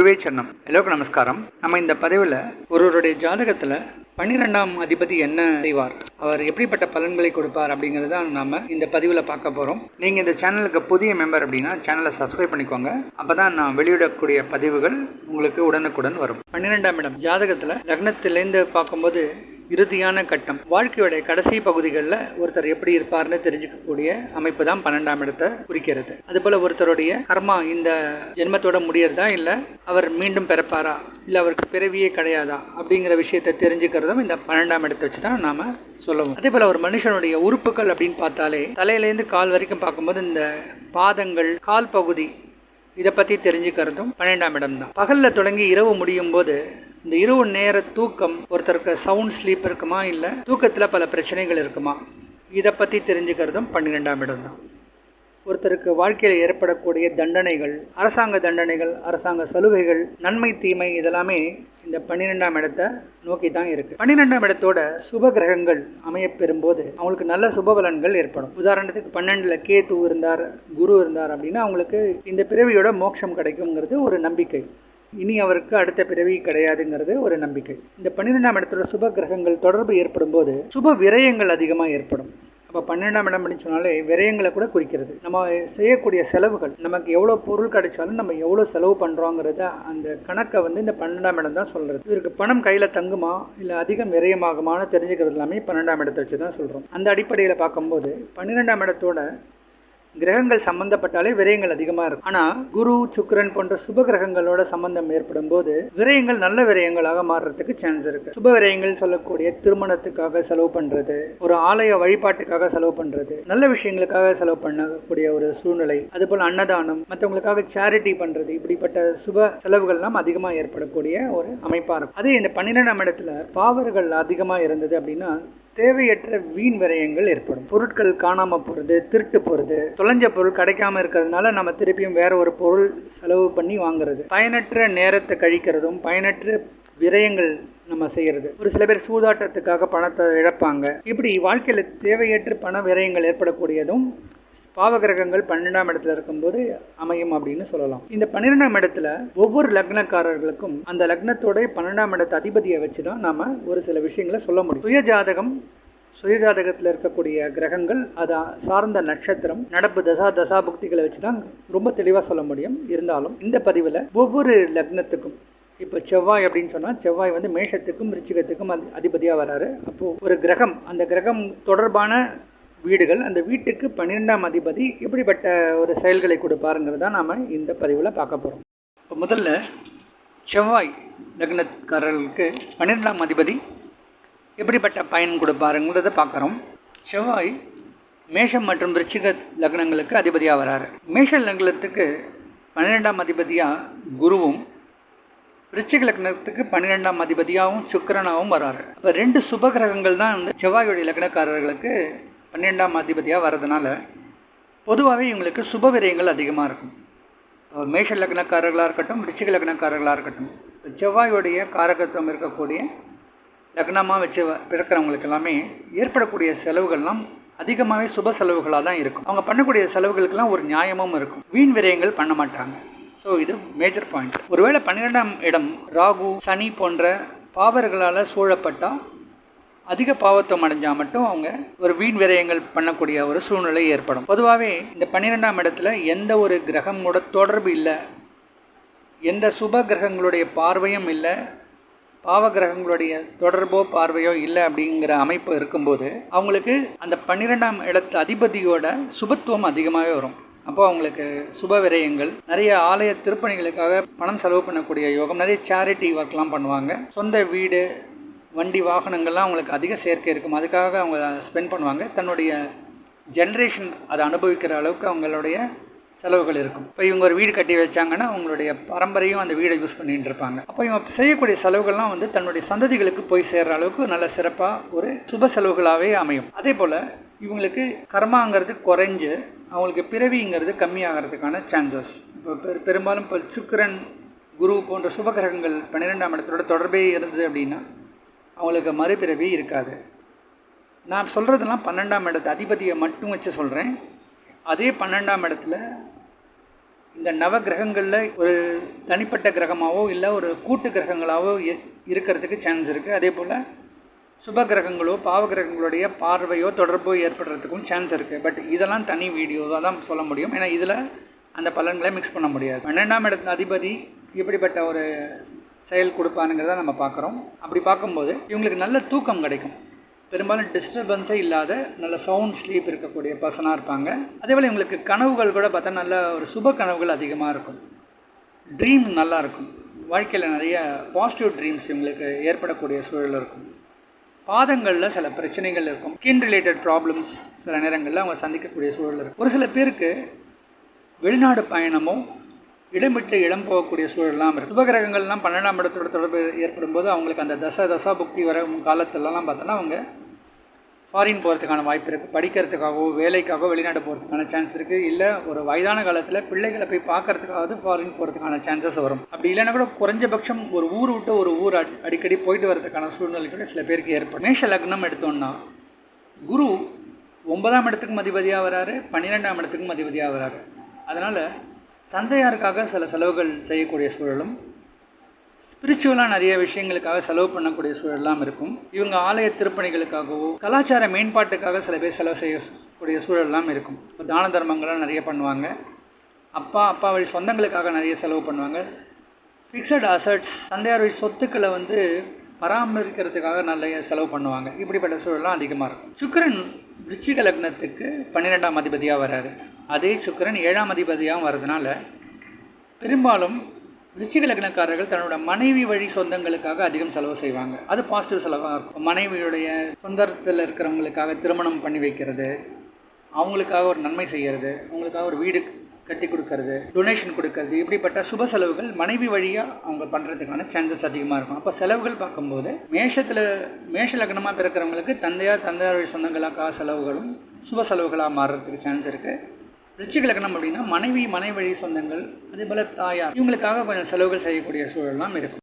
குருவே சன்னம் எல்லோருக்கும் நமஸ்காரம். நம்ம இந்த பதிவில் ஒருவருடைய ஜாதகத்தில் பன்னிரெண்டாம் அதிபதி என்ன செய்வார்? அவர் எப்படிப்பட்ட பலன்களை கொடுப்பார் அப்படிங்கிறது தான் நாம் இந்த பதிவில் பார்க்க போகிறோம் நீங்கள் இந்த சேனலுக்கு புதிய மெம்பர் அப்படின்னா சேனலை சப்ஸ்கிரைப் பண்ணிக்கோங்க. அப்போ தான் நான் வெளியிடக்கூடிய பதிவுகள் உங்களுக்கு உடனுக்குடன் வரும். பன்னிரெண்டாம் இடம் ஜாதகத்தில் லக்னத்திலேருந்து பார்க்கும்போது இறுதியான கட்டம். வாழ்க்கையோடைய கடைசி பகுதிகளில் ஒருத்தர் எப்படி இருப்பார்னு தெரிஞ்சுக்கக்கூடிய அமைப்பு தான் பன்னெண்டாம் இடத்தை குறிக்கிறது. அதுபோல் ஒருத்தருடைய கர்மா இந்த ஜென்மத்தோட முடியறதா இல்லை அவர் மீண்டும் பிறப்பாரா? இல்லை அவருக்கு பிறவியே கிடையாதா? அப்படிங்கிற விஷயத்தை தெரிஞ்சுக்கிறதும் இந்த பன்னெண்டாம் இடத்தை வச்சு தான் நாம் சொல்லுவோம். அதே போல் ஒரு மனுஷனுடைய உறுப்புகள் அப்படின்னு பார்த்தாலே தலையிலேருந்து கால் வரைக்கும் பார்க்கும்போது இந்த பாதங்கள் கால் பகுதி இதை பற்றி தெரிஞ்சுக்கிறதும் பன்னெண்டாம் இடம் தான் பகலில் தொடங்கி இரவு முடியும் போது இந்த இரவு நேர தூக்கம் ஒருத்தருக்கு சவுண்ட் ஸ்லீப் இருக்குமா இல்லை தூக்கத்தில் பல பிரச்சனைகள் இருக்குமா? இதை பற்றி தெரிஞ்சுக்கிறதும் பன்னிரெண்டாம் இடம் தான். ஒருத்தருக்கு வாழ்க்கையில் ஏற்படக்கூடிய தண்டனைகள் அரசாங்க தண்டனைகள் அரசாங்க சலுகைகள் நன்மை தீமை இதெல்லாமே இந்த பன்னிரெண்டாம் இடத்தை நோக்கி தான் இருக்கு. பன்னிரெண்டாம் இடத்தோட சுப கிரகங்கள் அமைய பெறும்போது அவங்களுக்கு நல்ல சுப பலன்கள் ஏற்படும். உதாரணத்துக்கு பன்னெண்டுல கேத்து இருந்தார் குரு இருந்தார் அப்படின்னா அவங்களுக்கு இந்த பிறவியோட மோட்சம் கிடைக்குங்கிறது ஒரு நம்பிக்கை. இனி அவருக்கு அடுத்த பிறவி கிடையாதுங்கிறது ஒரு நம்பிக்கை. இந்த பன்னிரெண்டாம் இடத்துல சுப கிரகங்கள் தொடர்பு ஏற்படும் போது சுப விரயங்கள் அதிகமாக ஏற்படும். அப்போ பன்னெண்டாம் இடம் அப்படின்னு சொன்னாலே விரயங்களை கூட குறிக்கிறது. நம்ம செய்யக்கூடிய செலவுகள் நமக்கு எவ்வளோ பொருள் கிடைச்சாலும் நம்ம எவ்வளோ செலவு பண்ணுறோங்கிறத அந்த கணக்கை வந்து இந்த பன்னெண்டாம் இடம் தான் சொல்கிறது இவருக்கு பணம் கையில் தங்குமா இல்லை அதிகம் விரயமாகுமான்னு தெரிஞ்சுக்கிறது எல்லாமே பன்னெண்டாம் இடத்தை வச்சு தான் சொல்கிறோம் அந்த அடிப்படையில் பார்க்கும்போது பன்னிரெண்டாம் இடத்தோட கிரகங்கள் சம்பந்தப்பட்டாலே விரயங்கள் அதிகமாக இருக்கும். ஆனால் குரு சுக்கரன் போன்ற சுப கிரகங்களோட சம்பந்தம் ஏற்படும் போது விரயங்கள் நல்ல விரயங்களாக மாறுறதுக்கு சான்ஸ் இருக்கு. சுப விரயங்கள் சொல்லக்கூடிய திருமணத்துக்காக செலவு பண்றது ஒரு ஆலய வழிபாட்டுக்காக செலவு பண்றது நல்ல விஷயங்களுக்காக செலவு பண்ணக்கூடிய ஒரு சூழ்நிலை அதுபோல் அன்னதானம் மற்றவங்களுக்காக சேரிட்டி பண்றது இப்படிப்பட்ட சுப செலவுகள்லாம் அதிகமாக ஏற்படக்கூடிய ஒரு அமைப்பாக இருக்கும். அதே இந்த பன்னிரெண்டாம் இடத்துல பாவர்கள் அதிகமாக இருந்தது அப்படின்னா தேவையற்ற வீண் விரயங்கள் ஏற்படும். பொருட்கள் காணாம போகிறது திருட்டு போகிறது தொலைஞ்ச பொருள் கிடைக்காம இருக்கிறதுனால நம்ம திருப்பியும் வேற ஒரு பொருள் செலவு பண்ணி வாங்குறது. பயனற்ற நேரத்தை கழிக்கிறதும் பயனற்ற விரயங்கள் நம்ம செய்கிறது ஒரு சில பேர் சூதாட்டத்துக்காக பணத்தை இழப்பாங்க. இப்படி வாழ்க்கையில் தேவையற்ற பண விரயங்கள் ஏற்படக்கூடியதும் பாவகிரகங்கள் பன்னெண்டாம் இடத்துல இருக்கும்போது அமையும் அப்படின்னு சொல்லலாம். இந்த பன்னிரெண்டாம் இடத்துல ஒவ்வொரு லக்னக்காரர்களுக்கும் அந்த லக்னத்தோட பன்னெண்டாம் இடத்து அதிபதியை வச்சு தான் நாம் ஒரு சில விஷயங்களை சொல்ல முடியும். சுய ஜாதகம் சுயஜாதகத்தில் இருக்கக்கூடிய கிரகங்கள் அதை சார்ந்த நட்சத்திரம் நடப்பு தசா தசா புக்திகளை வச்சு தான் ரொம்ப தெளிவாக சொல்ல முடியும். இருந்தாலும் இந்த பதிவில் ஒவ்வொரு லக்னத்துக்கும் இப்போ செவ்வாய் அப்படின்னு சொன்னால் செவ்வாய் வந்து மேஷத்துக்கும் ரிச்சிகத்துக்கும் அதிபதியாக வராரு. அப்போது ஒரு கிரகம் அந்த கிரகம் தொடர்பான வீடுகள். அந்த வீட்டுக்கு பன்னிரெண்டாம் அதிபதி எப்படிப்பட்ட ஒரு செயல்களை கொடுப்பாருங்கிறத நாம் இந்த பதிவில் பார்க்க போகிறோம் இப்போ முதல்ல செவ்வாய் லக்னக்காரர்களுக்கு பன்னிரெண்டாம் அதிபதி எப்படிப்பட்ட பயன் கொடுப்பாருங்கிறத பார்க்குறோம். செவ்வாய் மேஷம் மற்றும் விருச்சிக லக்னங்களுக்கு அதிபதியாக வராரு. மேஷ லக்னத்துக்கு பன்னிரெண்டாம் அதிபதியாக குருவும் விருச்சிக லக்னத்துக்கு பன்னிரெண்டாம் அதிபதியாகவும் சுக்கரனாகவும் வராரு. அப்போ ரெண்டு சுபகிரகங்கள் தான் வந்து செவ்வாயுடைய லக்னக்காரர்களுக்கு பன்னிரெண்டாம் அதிபதியாக வர்றதுனால பொதுவாகவே இவங்களுக்கு சுப விரயங்கள் அதிகமாக இருக்கும். மேஷ லக்னக்காரர்களாக இருக்கட்டும் ரிச்சிக லக்னக்காரர்களாக இருக்கட்டும் செவ்வாயுடைய காரகத்துவம் இருக்கக்கூடிய லக்னமாக வச்சு பிறக்கிறவங்களுக்கு எல்லாமே ஏற்படக்கூடிய செலவுகள்லாம் அதிகமாகவே சுப செலவுகளாக தான் இருக்கும். அவங்க பண்ணக்கூடிய செலவுகளுக்கெல்லாம் ஒரு நியாயமும் இருக்கும். வீண் விரயங்கள் பண்ண மாட்டாங்க. ஸோ இது மேஜர் பாயிண்ட் ஒருவேளை பன்னிரெண்டாம் இடம் ராகு சனி போன்ற பாவர்களால் சூழப்பட்டால் அதிக பாவத்துவம் அடைஞ்சால் மட்டும் அவங்க ஒரு வீண் விரயங்கள் பண்ணக்கூடிய ஒரு சூழ்நிலை ஏற்படும். பொதுவாகவே இந்த பன்னிரெண்டாம் இடத்துல எந்த ஒரு கிரகமோட தொடர்பு இல்லை. எந்த சுப கிரகங்களுடைய பார்வையும் இல்லை. பாவ கிரகங்களுடைய தொடர்போ பார்வையோ இல்லை அப்படிங்கிற அமைப்பு இருக்கும்போது அவங்களுக்கு அந்த பன்னிரெண்டாம் இடத்து அதிபதியோட சுபத்துவம் அதிகமாகவே வரும். அப்போ அவங்களுக்கு சுப விரயங்கள் நிறைய ஆலய திருப்பணிகளுக்காக பணம் செலவு பண்ணக்கூடிய யோகம் நிறைய சேரிட்டி ஒர்க்லாம் பண்ணுவாங்க. சொந்த வீடு வண்டி வாகனங்கள்லாம் அவங்களுக்கு அதிக சேர்க்கை இருக்கும். அதுக்காக அவங்க ஸ்பெண்ட் பண்ணுவாங்க. தன்னுடைய ஜென்ரேஷன் அதை அனுபவிக்கிற அளவுக்கு அவங்களுடைய செலவுகள் இருக்கும். இப்போ இவங்க ஒரு வீடு கட்டி வச்சாங்கன்னா அவங்களுடைய பரம்பரையும் அந்த வீடை யூஸ் பண்ணிட்டு இருப்பாங்க. அப்போ இவங்க செய்யக்கூடிய செலவுகள்லாம் வந்து தன்னுடைய சந்ததிகளுக்கு போய் சேர்கிற அளவுக்கு நல்ல சிறப்பாக ஒரு சுப செலவுகளாகவே அமையும். அதே போல் இவங்களுக்கு கர்மாங்கிறது குறைஞ்சு அவங்களுக்கு பிறவிங்கிறது கம்மியாகிறதுக்கான சான்சஸ் இப்போ பெரு பெரும்பாலும் இப்போ சுக்கிரன் குரு போன்ற சுபகிரகங்கள் பன்னிரெண்டாம் இடத்தோட தொடர்பே இருந்தது அப்படின்னா அவங்களுக்கு மறுபிறவி இருக்காது. நான் சொல்கிறதுலாம் பன்னெண்டாம் இடத்து அதிபதியை மட்டும் வச்சு சொல்கிறேன் அதே பன்னெண்டாம் இடத்துல இந்த நவ கிரகங்களில் ஒரு தனிப்பட்ட கிரகமாகவோ இல்லை ஒரு கூட்டு கிரகங்களாகவோ இ- இருக்கிறதுக்கு சான்ஸ் இருக்குது அதே போல் சுப கிரகங்களோ பாவ கிரகங்களுடைய பார்வையோ தொடர்போ ஏற்படுறதுக்கும் சான்ஸ் இருக்குது பட் இதெல்லாம் தனி வீடியோவாக தான் சொல்ல முடியும். ஏன்னா இதில் அந்த பலன்களை மிக்ஸ் பண்ண முடியாது. பன்னெண்டாம் இடத்து அதிபதி இப்படிப்பட்ட ஒரு செயல் கொடுப்பானுங்கிறத நம்ம பார்க்குறோம். அப்படி பார்க்கும்போது இவங்களுக்கு நல்ல தூக்கம் கிடைக்கும். பெரும்பாலும் டிஸ்டர்பன்ஸே இல்லாத நல்ல சவுண்ட் ஸ்லீப் இருக்கக்கூடிய பர்சனாக இருப்பாங்க. அதே போல் இவங்களுக்கு கனவுகள் கூட பார்த்தா நல்ல ஒரு சுப கனவுகள் அதிகமாக இருக்கும். ட்ரீம் நல்லா இருக்கும். வாழ்க்கையில் நிறைய பாசிட்டிவ் ட்ரீம்ஸ் இவங்களுக்கு ஏற்படக்கூடிய சூழல் இருக்கும். பாதங்களில் சில பிரச்சனைகள் இருக்கும். ஸ்கின் ரிலேட்டட் ப்ராப்ளம்ஸ் சில நேரங்களில் அவங்க சந்திக்கக்கூடிய சூழல் இருக்கும். ஒரு சில பேருக்கு வெளிநாடு பயணமோ இடம் விட்டு இடம் போகக்கூடிய சூழல்லாம் இருக்குது சுபகிரகங்கள்லாம் பன்னெண்டாம் இடத்தோட தொடர்பு ஏற்படும் போது அவங்களுக்கு அந்த தச தசா புக்தி வர காலத்திலலாம் பார்த்தோன்னா அவங்க ஃபாரின் போகிறதுக்கான வாய்ப்பு இருக்குது படிக்கிறதுக்காகவோ வேலைக்காகவோ வெளிநாடு போகிறதுக்கான சான்ஸ் இருக்குது இல்லை ஒரு வயதான காலத்தில் பிள்ளைகளை போய் பார்க்குறதுக்காவது ஃபாரின் போகிறதுக்கான சான்சஸ் வரும். அப்படி இல்லைன்னா கூட குறைஞ்சபட்சம் ஒரு ஊர் விட்டு ஒரு ஊர் அடிக்கடி போயிட்டு வரதுக்கான சூழ்நிலை கூட சில பேருக்கு ஏற்படும். மேஷ லக்னம் எடுத்தோம்னா குரு ஒன்பதாம் இடத்துக்கும் அதிபதியாக வராரு பன்னிரெண்டாம் இடத்துக்கும் அதிபதியாக வராரு. அதனால் தந்தையாருக்காக சில செலவுகள் செய்யக்கூடிய சூழலும் ஸ்பிரிச்சுவலாக நிறைய விஷயங்களுக்காக செலவு பண்ணக்கூடிய சூழலாம் இருக்கும். இவங்க ஆலய திருப்பணிகளுக்காகவோ கலாச்சார மேம்பாட்டுக்காக சில பேர் செலவு செய்யக்கூடிய சூழல்லாம் இருக்கும். இப்போ தான தர்மங்கள்லாம் நிறைய பண்ணுவாங்க. அப்பா அப்பா வழி சொந்தங்களுக்காக நிறைய செலவு பண்ணுவாங்க. ஃபிக்ஸட் அசட்ஸ் தந்தையார் வழி சொத்துக்களை வந்து பராமரிக்கிறதுக்காக நிறைய செலவு பண்ணுவாங்க. இப்படிப்பட்ட சூழலாம் அதிகமாக இருக்கும். சுக்கிரன் விருச்சிக லக்னத்துக்கு பன்னிரெண்டாம் அதிபதியாக வராரு அதே சுக்கிரன் ஏழாம் அதிபதியாகவும் வர்றதுனால பெரும்பாலும் விருச்சிக லக்னக்காரர்கள் தன்னோட மனைவி வழி சொந்தங்களுக்காக அதிகம் செலவு செய்வாங்க. அது பாசிட்டிவ் செலவாக இருக்கும். மனைவியுடைய சொந்தத்தில் இருக்கிறவங்களுக்காக திருமணம் பண்ணி வைக்கிறது. அவங்களுக்காக ஒரு நன்மை செய்கிறது அவங்களுக்காக ஒரு வீடு கட்டி கொடுக்கறது. டொனேஷன் கொடுக்கறது. இப்படிப்பட்ட சுப செலவுகள் மனைவி வழியாக அவங்க பண்ணுறதுக்கான சான்சஸ் அதிகமாக இருக்கும். அப்போ செலவுகள் பார்க்கும்போது மேஷத்தில் மேஷ லக்னமாக பிறக்கிறவங்களுக்கு தந்தையார் தந்தையார் வழி சொந்தங்களுக்காக செலவுகளும் சுப செலவுகளாக மாறுறதுக்கு சான்ஸ் இருக்குது ரிச்சிக லக்னம் அப்படின்னா மனைவி மனைவழி சொந்தங்கள் அதே போல் தாயார் இவங்களுக்காக கொஞ்சம் செலவுகள் செய்யக்கூடிய சூழல்லாம் இருக்கும்.